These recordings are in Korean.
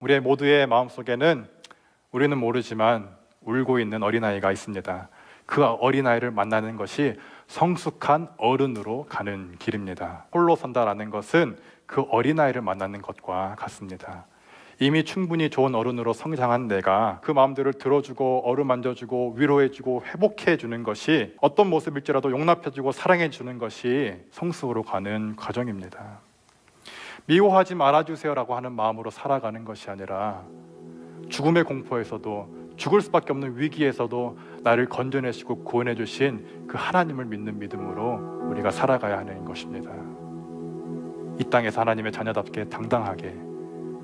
우리의 모두의 마음속에는 우리는 모르지만 울고 있는 어린아이가 있습니다. 그 어린아이를 만나는 것이 성숙한 어른으로 가는 길입니다. 홀로 선다라는 것은 그 어린아이를 만나는 것과 같습니다. 이미 충분히 좋은 어른으로 성장한 내가 그 마음들을 들어주고 어루만져주고 위로해주고 회복해주는 것이 어떤 모습일지라도 용납해주고 사랑해주는 것이 성숙으로 가는 과정입니다. 미워하지 말아주세요라고 하는 마음으로 살아가는 것이 아니라 죽음의 공포에서도 죽을 수밖에 없는 위기에서도 나를 건져내시고 구원해 주신 그 하나님을 믿는 믿음으로 우리가 살아가야 하는 것입니다. 이 땅에서 하나님의 자녀답게 당당하게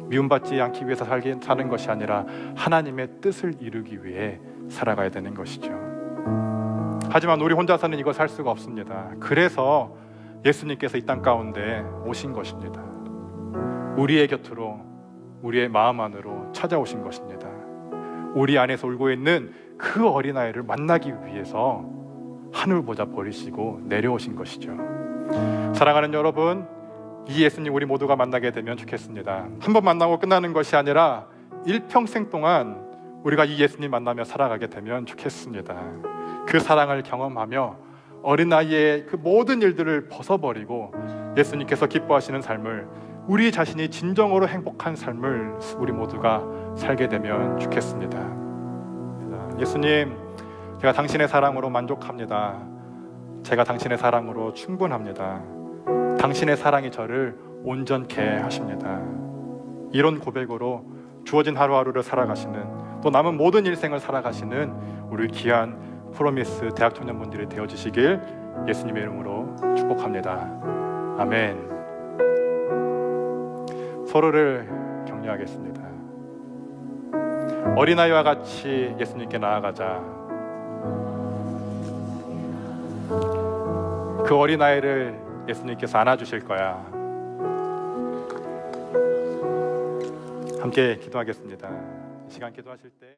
미움받지 않기 위해서 살게 사는 것이 아니라 하나님의 뜻을 이루기 위해 살아가야 되는 것이죠. 하지만 우리 혼자서는 이걸 살 수가 없습니다. 그래서 예수님께서 이 땅 가운데 오신 것입니다. 우리의 곁으로 우리의 마음 안으로 찾아오신 것입니다. 우리 안에서 울고 있는 그 어린아이를 만나기 위해서 하늘 보자 버리시고 내려오신 것이죠. 사랑하는 여러분, 이 예수님 우리 모두가 만나게 되면 좋겠습니다. 한 번 만나고 끝나는 것이 아니라 일평생 동안 우리가 이 예수님 만나며 살아가게 되면 좋겠습니다. 그 사랑을 경험하며 어린아이의 그 모든 일들을 벗어버리고 예수님께서 기뻐하시는 삶을 우리 자신이 진정으로 행복한 삶을 우리 모두가 살게 되면 좋겠습니다. 예수님, 제가 당신의 사랑으로 만족합니다. 제가 당신의 사랑으로 충분합니다. 당신의 사랑이 저를 온전케 하십니다. 이런 고백으로 주어진 하루하루를 살아가시는 또 남은 모든 일생을 살아가시는 우리 귀한 프로미스 대학 청년분들이 되어 주시길 예수님의 이름으로 축복합니다. 아멘. 서로를 격려하겠습니다. 어린아이와 같이 예수님께 나아가자. 그 어린아이를 예수님께서 안아주실 거야. 함께 기도하겠습니다. 이 시간 기도하실 때.